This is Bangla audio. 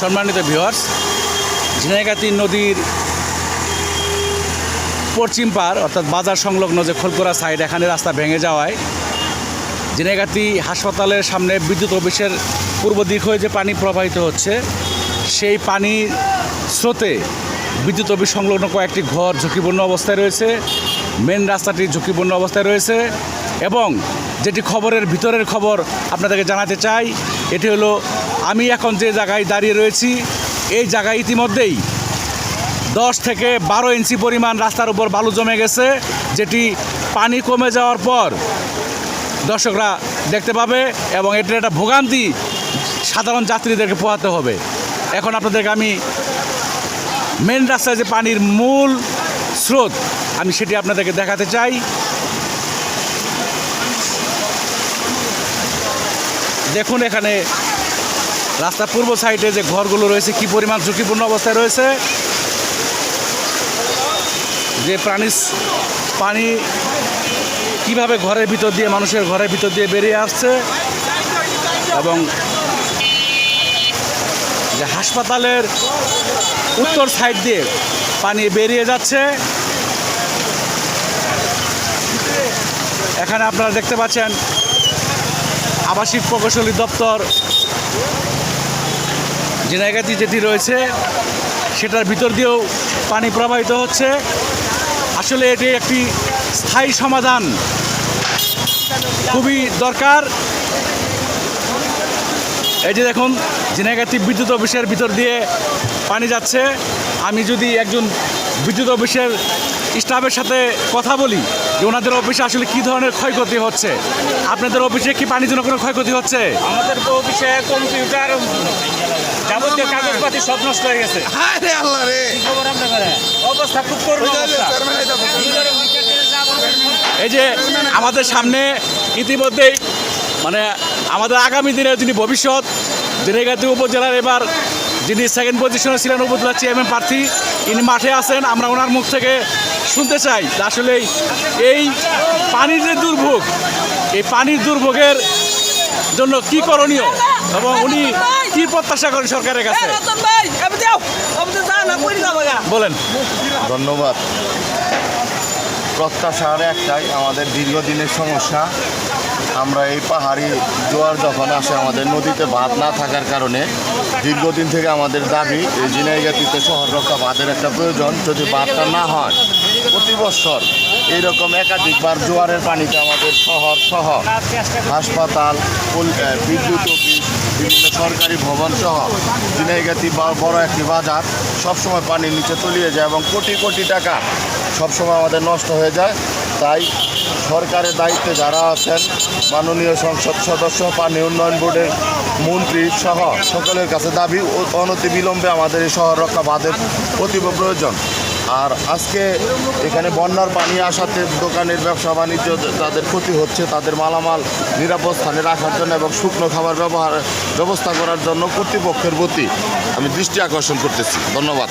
সম্মানিত ভিউয়ার্স ঝিনাইগাতি নদীর পশ্চিম পার, অর্থাৎ বাজার সংলগ্ন যে খোলকোরা সাইড এখানে রাস্তা ভেঙে যাওয়ায় ঝিনাইগাতি হাসপাতালের সামনে বিদ্যুৎ অফিসের পূর্ব দিক হয়ে যে পানি প্রবাহিত হচ্ছে, সেই পানি স্রোতে বিদ্যুৎ অফিস সংলগ্ন কয়েকটি ঘর ঝুঁকিপূর্ণ অবস্থায় রয়েছে। মেন রাস্তাটি ঝুঁকিপূর্ণ অবস্থায় রয়েছে এবং যেটি খবরের ভিতরের খবর আপনাদেরকে জানাতে চাই, এটি হলো আমি এখন যে জায়গায় দাঁড়িয়ে রয়েছি, এই জায়গায় ইতিমধ্যেই দশ থেকে বারো ইঞ্চি পরিমাণ রাস্তার উপর বালু জমে গেছে, যেটি পানি কমে যাওয়ার পর দর্শকরা দেখতে পাবে এবং এটির একটা ভোগান্তি সাধারণ যাত্রীদেরকে পোহাতে হবে। এখন আপনাদেরকে আমি মেন রাস্তায় যে পানির মূল স্রোত, আমি সেটি আপনাদেরকে দেখাতে চাই। দেখুন এখানে রাস্তার পূর্ব সাইডে যে ঘরগুলো রয়েছে, কি পরিমাণ ঝুঁকিপূর্ণ অবস্থায় রয়েছে। যে প্রাণী পানি কীভাবে ঘরের ভিতর দিয়ে, মানুষের ঘরের ভিতর দিয়ে বেরিয়ে আসছে এবং যে হাসপাতালের উত্তর সাইড দিয়ে পানি বেরিয়ে যাচ্ছে। এখানে আপনারা দেখতে পাচ্ছেন আবাসিক প্রকৌশলী দপ্তর। যে জায়গাটি যেটি রয়েছে, সেটার ভিতর দিয়েও পানি প্রবাহিত হচ্ছে। আসলে এটি একটি স্থায়ী সমাধান। খুবই দরকার। এই যে দেখুন জিনাগাতি বিদ্যুৎ অফিসের ভিতর দিয়ে পানি যাচ্ছে। আমি যদি একজন বিদ্যুৎ অফিসের স্টাফের সাথে কথা বলি যে ওনাদের অফিসে আসলে কি ধরনের ক্ষয়ক্ষতি হচ্ছে? আপনাদের অফিসে কি পানির জন্য কোনো ক্ষয়ক্ষতি হচ্ছে? আমাদের তো অফিসে কম্পিউটার যাবতীয় কাগজপাতি সব নষ্ট হয়ে গেছে। আল্লাহ রে। অবস্থা খুব করুণ এই যে আমাদের সামনে ইতিমধ্যেই মানে আমাদের আগামী দিনের যিনি ভবিষ্যৎ দিনেগাতি উপজেলার এবার যিনি সেকেন্ড পজিশনে ছিলেন উপজেলা চেয়ারম্যান প্রার্থী ইনি মাঠে আছেন। আমরা ওনার মুখ থেকে শুনতে চাই আসলে এই পানির যে দুর্ভোগ এই পানির দুর্ভোগের জন্য কি করণীয় এবং উনি কি প্রত্যাশা করেন সরকারের কাছে? বলেন। ধন্যবাদ। প্রত্যাশার একটাই আমাদের দীর্ঘদিনের সমস্যা। আমরা এই পাহাড়ি জোয়ার যখন আসে, আমাদের নদীতে বাঁধ না থাকার কারণে দীর্ঘদিন থেকে আমাদের দাবি এই জিনাইগাতিতে শহর রক্ষা বাঁধের একটা প্রয়োজন। যদি বাঁধটা না হয়, প্রতি বছর এইরকম একাধিকবার জোয়ারের পানিতে আমাদের শহর সহ হাসপাতাল বিদ্যুৎ বিভিন্ন সরকারি ভবন সহ জিনাইগাতি বা বড় একটি বাজার সবসময় পানির নিচে তলিয়ে যায় এবং কোটি কোটি টাকা সবসময় আমাদের নষ্ট হয়ে যায়। তাই সরকারের দায়িত্বে যারা আছেন মাননীয় সংসদ সদস্য পানি উন্নয়ন বোর্ডের মন্ত্রী সহ সকলের কাছে দাবি অনতি বিলম্বে আমাদের এই শহর রক্ষা বাঁধের অতীব প্রয়োজন। আর আজকে এখানে বন্যার পানি আসাতে দোকানের ব্যবসা বাণিজ্য তাদের ক্ষতি হচ্ছে, তাদের মালামাল নিরাপদ স্থানে রাখার জন্য এবং শুকনো খাবার ব্যবহার ব্যবস্থা করার জন্য কর্তৃপক্ষের প্রতি আমি দৃষ্টি আকর্ষণ করতেছি। ধন্যবাদ।